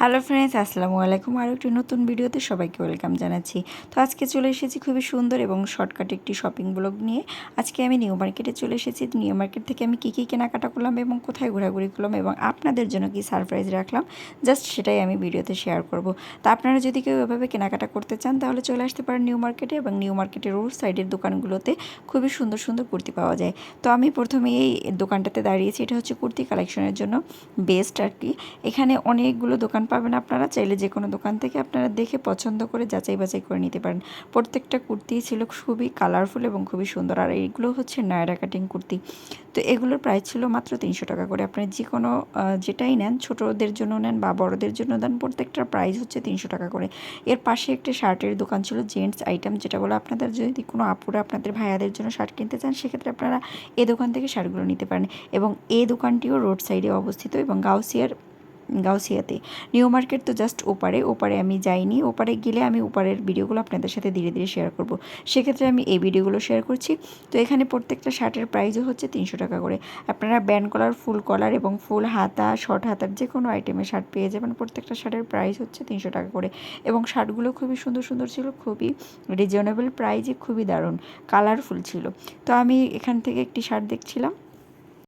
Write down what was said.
Hello friends আসসালামু আলাইকুম। আরও একটি নতুন ভিডিওতে সবাইকে ওয়েলকাম জানাচ্ছি। তো আজকে চলে এসেছি খুবই সুন্দর এবং শর্টকাট একটি শপিং ব্লগ নিয়ে। আজকে আমি নিউ মার্কেটে চলে এসেছি। নিউ মার্কেট থেকে আমি কী কী কেনাকাটা করলাম এবং কোথায় ঘোরাঘুরি করলাম এবং আপনাদের জন্য কি সারপ্রাইজ রাখলাম জাস্ট সেটাই আমি ভিডিওতে শেয়ার করব। তা আপনারা যদি কেউ এভাবে কেনাকাটা করতে চান, তাহলে চলে আসতে পারেন নিউ মার্কেটে এবং নিউ মার্কেটের রোড সাইডের দোকানগুলোতে খুবই সুন্দর সুন্দর কুর্তি পাওয়া যায়। তো আমি প্রথমে এই দোকানটাতে দাঁড়িয়েছি। এটা হচ্ছে কুর্তি কালেকশনের জন্য বেস্ট আর কি। এখানে অনেকগুলো দোকান পাবেন আপনারা, চাইলে যে কোনো দোকান থেকে আপনারা দেখে পছন্দ করে যাচাই বাছাই করে নিতে পারেন। প্রত্যেকটা কুর্তি ছিল খুবই কালারফুল এবং খুবই সুন্দর, আর এইগুলো হচ্ছে নায়রা কাটিং কুর্তি। তো এগুলোর প্রাইস ছিল মাত্র তিনশো টাকা করে। আপনারা যে কোনো যেটাই নেন, ছোটোদের জন্য নেন বা বড়দের জন্য দেন, প্রত্যেকটার প্রাইস হচ্ছে তিনশো টাকা করে। এর পাশে একটি শার্টের দোকান ছিল জেন্টস আইটেম যেটা বলে আপনাদের যদি কোনো আপুরা আপনাদের ভাইয়াদের জন্য শার্ট কিনতে চান, সেক্ষেত্রে আপনারা এ দোকান থেকে শার্টগুলো নিতে পারেন। এবং এই দোকানটিও রোড সাইডে অবস্থিত এবং গাউসিয়ার গাউসিয়াতে। নিউ মার্কেট তো জাস্ট ওপারে ওপারে আমি যাইনি, ওপারে গেলে আমি ওপারের ভিডিওগুলো আপনাদের সাথে ধীরে ধীরে শেয়ার করব। সেক্ষেত্রে আমি এই ভিডিওগুলো শেয়ার করছি। তো এখানে প্রত্যেকটা শার্টের প্রাইসও হচ্ছে তিনশো টাকা করে। আপনারা ব্যান্ড কলার ফুল কলার এবং ফুল হাতা শর্ট হাতার যে কোনো আইটেমের শার্ট পেয়ে যাবেন। প্রত্যেকটা শার্টের প্রাইস হচ্ছে তিনশো টাকা করে। এবং শার্টগুলো খুবই সুন্দর সুন্দর ছিল, খুবই রিজনেবল প্রাইজে খুবই দারুণ কালারফুল ছিল। তো আমি এখান থেকে একটি শার্ট দেখছিলাম।